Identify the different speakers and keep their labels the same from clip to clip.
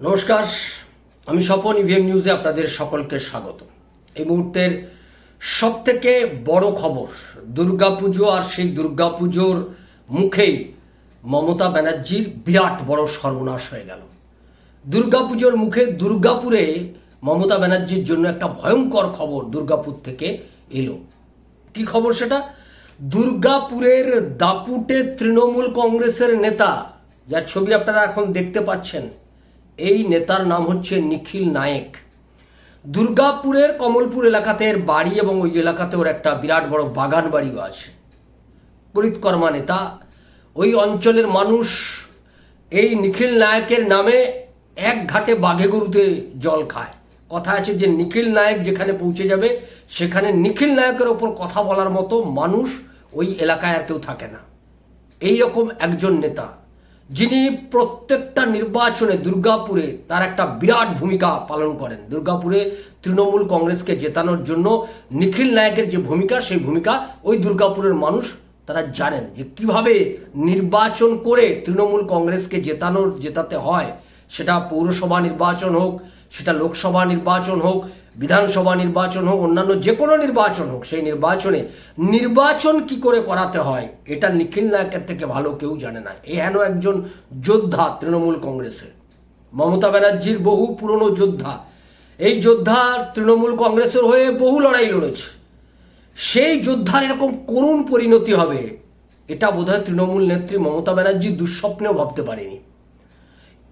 Speaker 1: নমস্কার, আমি স্বপন ইভিএম নিউজে আপনাদের সকলকে স্বাগত। এই মুহূর্তের সব থেকে বড় খবর, দুর্গাপুজো আর সেই দুর্গাপুজোর মুখেই মমতা ব্যানার্জির বিরাট বড় সর্বনাশ হয়ে গেল। দুর্গাপুজোর মুখে দুর্গাপুরে মমতা ব্যানার্জির জন্য একটা ভয়ঙ্কর খবর দুর্গাপুর থেকে এলো। কি খবর সেটা? দুর্গাপুরের দাপুটে তৃণমূল কংগ্রেসের নেতা, যার ছবি আপনারা এখন দেখতে পাচ্ছেন এই নেতার নাম হচ্ছে নিখিল নায়েক। দুর্গাপুরের কমলপুর এলাকাতে এর বাড়ি এবং ওই এলাকাতে ওর একটা বিরাট বড় বাগান বাড়িও আছে। করিতকর্মা নেতা। ওই অঞ্চলের মানুষ এই নিখিল নায়কের নামে এক ঘাটে বাঘে গরুতে জল খায়। কথা আছে যে নিখিল নায়ক যেখানে পৌঁছে যাবে, সেখানে নিখিল নায়কের ওপর কথা বলার মতো মানুষ ওই এলাকায় আর কেউ থাকে না। এই রকম একজন নেতা। যিনি প্রত্যেকটা নির্বাচনে দুর্গাপুরে তার একটা বিরাট ভূমিকা পালন করেন। দুর্গাপুরে তৃণমূল কংগ্রেসকে জেতানোর জন্য নিখিল নায়কের যে ভূমিকা, সেই ভূমিকা ওই দুর্গাপুরের মানুষ তারা জানেন যে কীভাবে নির্বাচন করে তৃণমূল কংগ্রেসকে জেতানোর, জেতাতে হয়। সেটা পৌরসভা নির্বাচন হোক, সেটা লোকসভা নির্বাচন হোক বিধানসভা নির্বাচন হোক, অন্যান্য যে কোনো নির্বাচন হোক, সেই নির্বাচনে নির্বাচন কি করে করাতে হয়, এটা নিখিল নায়কের থেকে ভালো কেউ জানে না। এ হেন একজন যোদ্ধা তৃণমূল কংগ্রেসের। মমতা ব্যানার্জির বহু পুরনো যোদ্ধা। এই যোদ্ধা তৃণমূল কংগ্রেসের হয়ে বহু লড়াই লড়েছে। সেই যোদ্ধার এরকম করুণ পরিণতি হবে, এটা বোধহয় তৃণমূল নেত্রী মমতা ব্যানার্জি দুঃস্বপ্নেও ভাবতে পারেনি।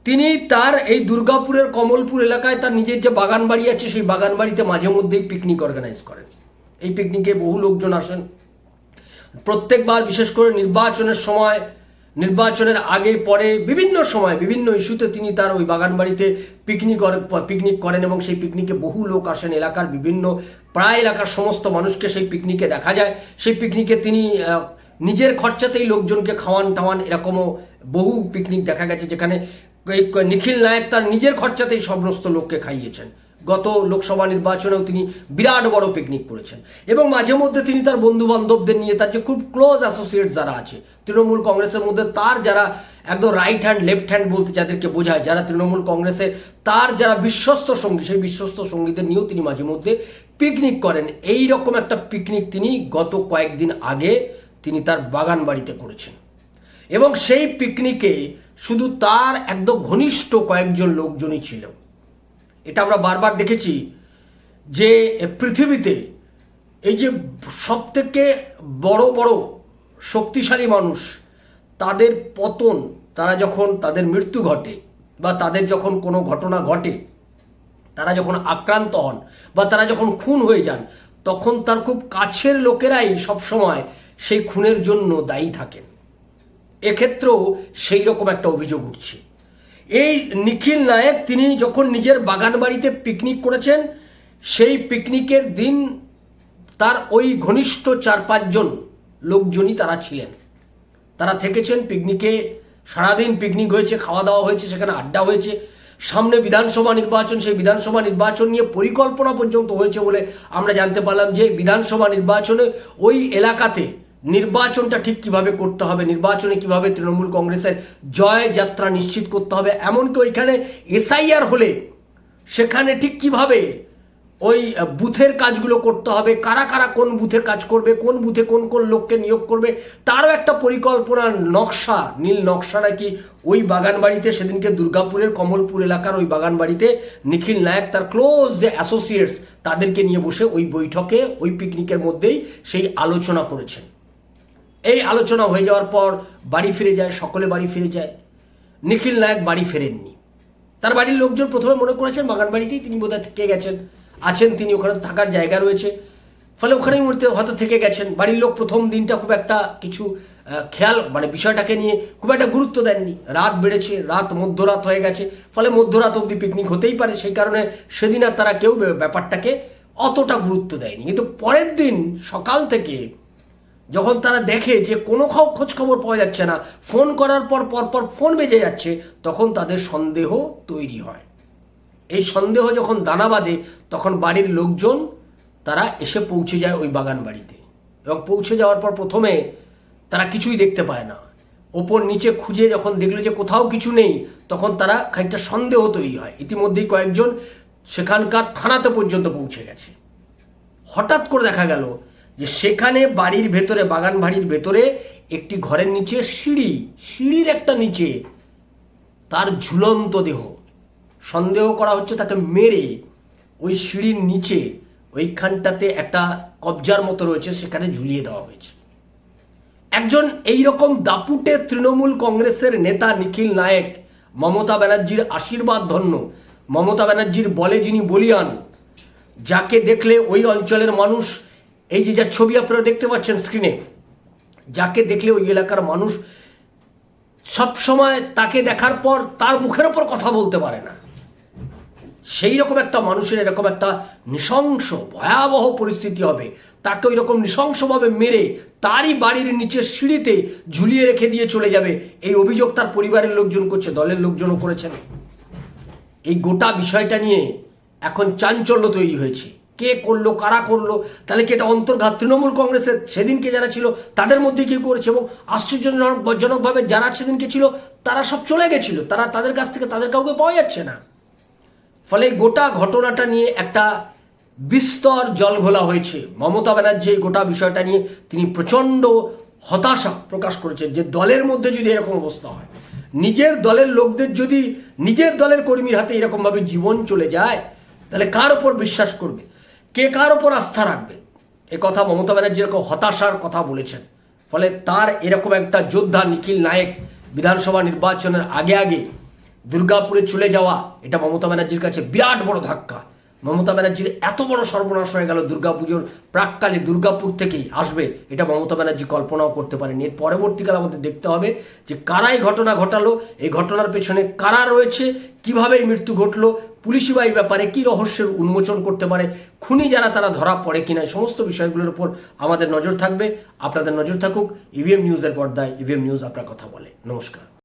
Speaker 1: তিনি তার এই দুর্গাপুরের কমলপুর এলাকায় তার নিজের যে বাগান বাড়ি আছে, সেই বাগান বাড়িতে মাঝে মধ্যেই পিকনিক অর্গানাইজ করেন। এই পিকনিকে বহু লোকজন আসেন। প্রত্যেকবার বিশেষ করে নির্বাচনের সময়, নির্বাচনের আগে, পরে, বিভিন্ন সময়, বিভিন্ন ইস্যুতে তিনি তার ওই বাগান বাড়িতে পিকনিক পিকনিক করেন এবং সেই পিকনিকে বহু লোক আসেন। এলাকার বিভিন্ন, প্রায় এলাকার সমস্ত মানুষকে সেই পিকনিকে দেখা যায়। সেই পিকনিকে তিনি নিজের খরচাতেই লোকজনকে খাওয়ান টাওয়ান এরকমও বহু পিকনিক দেখা গেছে, যেখানে নিখিল নায়ক তার নিজের খরচাতেই সমস্ত লোককে খাইয়েছেন। গত লোকসভা নির্বাচনেও তিনি বিরাট বড় পিকনিক করেছেন। এবং মাঝে মধ্যে তিনি তার বন্ধু বান্ধবদের নিয়ে তার যে খুব ক্লোজ অ্যাসোসিয়েট যারা আছে, তৃণমূল কংগ্রেসের মধ্যে তার যারা একদম রাইট হ্যান্ড লেফট হ্যান্ড বলতে যাদেরকে বোঝায়, যারা তৃণমূল কংগ্রেসে তার যারা বিশ্বস্ত সঙ্গী, সেই বিশ্বস্ত সঙ্গীদের নিয়েও তিনি মাঝে মধ্যে পিকনিক করেন। এই রকম একটা পিকনিক তিনি গত কয়েকদিন আগে তিনি তার বাগান বাড়িতে করেছেন। এবং সেই পিকনিকে শুধু তার একদম ঘনিষ্ঠ কয়েকজন লোকজনই ছিল। এটা আমরা বারবার দেখেছি যে পৃথিবীতে এই যে সব থেকে বড় বড় শক্তিশালী মানুষ, তাদের পতন, তারা যখন তাদের মৃত্যু ঘটে বা তাদের যখন কোনো ঘটনা ঘটে, তারা যখন আক্রান্ত হন বা তারা যখন খুন হয়ে যান, তখন তার খুব কাছের লোকেরাই সবসময় সেই খুনের জন্য দায়ী থাকেন। এক্ষেত্রেও সেই রকম একটা অভিযোগ উঠছে। এই নিখিল নায়ক তিনি যখন নিজের বাগান বাড়িতে পিকনিক করেছেন, সেই পিকনিকের দিন তার ওই ঘনিষ্ঠ চার পাঁচজন লোকজনই তারা ছিলেন। তারা থেকেছেন পিকনিকে সারাদিন পিকনিক হয়েছে, খাওয়া দাওয়া হয়েছে, সেখানে আড্ডা হয়েছে। সামনে বিধানসভা নির্বাচন, সেই বিধানসভা নির্বাচন নিয়ে পরিকল্পনা পর্যন্ত হয়েছে বলে আমরা জানতে পারলাম যে বিধানসভা নির্বাচনে ওই এলাকাতে নির্বাচনটা ঠিক কীভাবে করতে হবে, নির্বাচনে কীভাবে তৃণমূল কংগ্রেসের জয় যাত্রা নিশ্চিত করতে হবে, এমনকি ওইখানে এসআইআর হলে সেখানে ঠিক কীভাবে ওই বুথের কাজগুলো করতে হবে, কারা কারা কোন বুথে কাজ করবে, কোন বুথে কোন কোন লোককে নিয়োগ করবে, তারও একটা পরিকল্পনার নকশা, নীল নকশা নাকি ওই বাগান বাড়িতে সেদিনকে দুর্গাপুরের কমলপুর এলাকার ওই বাগান বাড়িতে নিখিল নায়ক, তার ক্লোজ যে অ্যাসোসিয়েটস, তাদেরকে নিয়ে বসে ওই বৈঠকে, ওই পিকনিকের মধ্যেই সেই আলোচনা করেছেন। এই আলোচনা হয়ে যাওয়ার পর বাড়ি ফিরে যায়, সকলে বাড়ি ফিরে যায়। নিখিল নায়ক বাড়ি ফেরেননি। তার বাড়ির লোকজন প্রথমে মনে করেছেন বাগান বাড়িতেই তিনি বোধহয় থেকে গেছেন, আছেন তিনি, ওখানে থাকার জায়গা রয়েছে। ফলে ওখানেই মুহূর্তে হয়তো থেকে গেছেন। বাড়ির লোক প্রথম দিনটা খুব একটা কিছু খেয়াল মানে বিষয়টাকে নিয়ে খুব একটা গুরুত্ব দেননি। রাত বেড়েছে, রাত মধ্যরাত হয়ে গেছে, ফলে মধ্যরাত অবধি পিকনিক হতেই পারে। সেই কারণে সেদিন আর তারা কেউ ব্যাপারটাকে অতটা গুরুত্ব দেয়নি। কিন্তু পরের দিন সকাল থেকে যখন তারা দেখে যে কোনো খোঁজ খবর পাওয়া যাচ্ছে না, ফোন করার পর পরপর ফোন বেজে যাচ্ছে, তখন তাদের সন্দেহ তৈরি হয়। এই সন্দেহ যখন দানা বাঁধে, তখন বাড়ির লোকজন, তারা এসে পৌঁছে যায় ওই বাগান বাড়িতে। এবং পৌঁছে যাওয়ার পর প্রথমে তারা কিছুই দেখতে পায় না। ওপর নিচে খুঁজে যখন দেখল যে কোথাও কিছু নেই, তখন তারা খানিকটা সন্দেহ তৈরি হয়। ইতিমধ্যেই কয়েকজন সেখানকার থানাতে পর্যন্ত পৌঁছে গেছে। হঠাৎ করে দেখা গেল যে সেখানে বাড়ির ভেতরে, বাগান বাড়ির ভেতরে একটি ঘরের নিচে সিঁড়ি, সিঁড়ির একটা নিচে তার ঝুলন্ত দেহ। সন্দেহ করা হচ্ছে তাকে মেরে ওই সিঁড়ির নিচে, ওইখানটাতে একটা কবজার মতো রয়েছে, সেখানে ঝুলিয়ে দেওয়া হয়েছে। একজন এই রকম দাপুটে তৃণমূল কংগ্রেসের নেতা নিখিল নায়েক, মমতা ব্যানার্জির আশীর্বাদ ধন্য। মমতা ব্যানার্জির বলে যিনি বলিয়ান, যাকে দেখলে ওই অঞ্চলের মানুষ এই যে যার ছবি আপনারা দেখতে পাচ্ছেন স্ক্রিনে যাকে দেখলে ওই এলাকার মানুষ সব সময় তাকে দেখার পর তার মুখের ওপর কথা বলতে পারে না। সেই রকম একটা মানুষের এরকম একটা নৃশংস, ভয়াবহ পরিস্থিতি হবে। তাকে ওই রকম নৃশংসভাবে মেরে তারই বাড়ির নিচের সিঁড়িতে ঝুলিয়ে রেখে দিয়ে চলে যাবে। এই অভিযোগ তার পরিবারের লোকজন করছে, দলের লোকজনও করেছেন। এই গোটা বিষয়টা নিয়ে এখন চাঞ্চল্য তৈরি হয়েছে। কে করল, কারা করল, তাহলে কি এটা অন্তর্ঘাত? তৃণমূল কংগ্রেসের সেদিনকে যারা ছিল, তাদের মধ্যে কেউ করেছে? এবং আশ্চর্যজনকভাবে যারা সেদিনকে ছিল, তারা সব চলে গেছিল। তারা তাদের কাছ থেকে তাদের কাউকে পাওয়া যাচ্ছে না। ফলে গোটা ঘটনাটা নিয়ে একটা বিস্তর জল ঘোলা হয়েছে। মমতা ব্যানার্জি গোটা বিষয়টা নিয়ে তিনি প্রচণ্ড হতাশা প্রকাশ করেছেন যে দলের মধ্যে যদি এরকম অবস্থা হয়, নিজের দলের লোকদের যদি নিজের দলের কর্মীর হাতে এরকমভাবে জীবন চলে যায়, তাহলে কার ওপর বিশ্বাস করবে? কে কার ওপর আস্থা রাখবে? এ কথা মমতা ব্যানার্জি এরকম হতাশার কথা বলেছেন। ফলে তার এরকম একটা যোদ্ধা নিখিল নায়েক বিধানসভা নির্বাচনের আগে আগে দুর্গাপুরে চলে যাওয়া, এটা মমতা ব্যানার্জির কাছে বিরাট বড় ধাক্কা। মমতা ব্যানার্জির এত বড় সর্বনাশ হয়ে গেল দুর্গাপুজোর, প্রাককালে দুর্গাপুর থেকেই আসবে, এটা মমতা ব্যানার্জি কল্পনাও করতে পারেনি এর পরবর্তীকালে আমাদের দেখতে হবে যে কারা এই ঘটনা ঘটালো, এই ঘটনার পেছনে কারা রয়েছে, কীভাবে এই মৃত্যু ঘটলো পুলিশি বাই ব্যাপারে কী রহস্যের উন্মোচন করতে পারে, খুনি যারা তারা ধরা পড়ে কিনা, এই সমস্ত বিষয়গুলোর উপর আমাদের নজর থাকবে। আপনাদের নজর থাকুক ইভিএম নিউজের পর্দায় ইভিএম নিউজ আপনার কথা বলে। নমস্কার।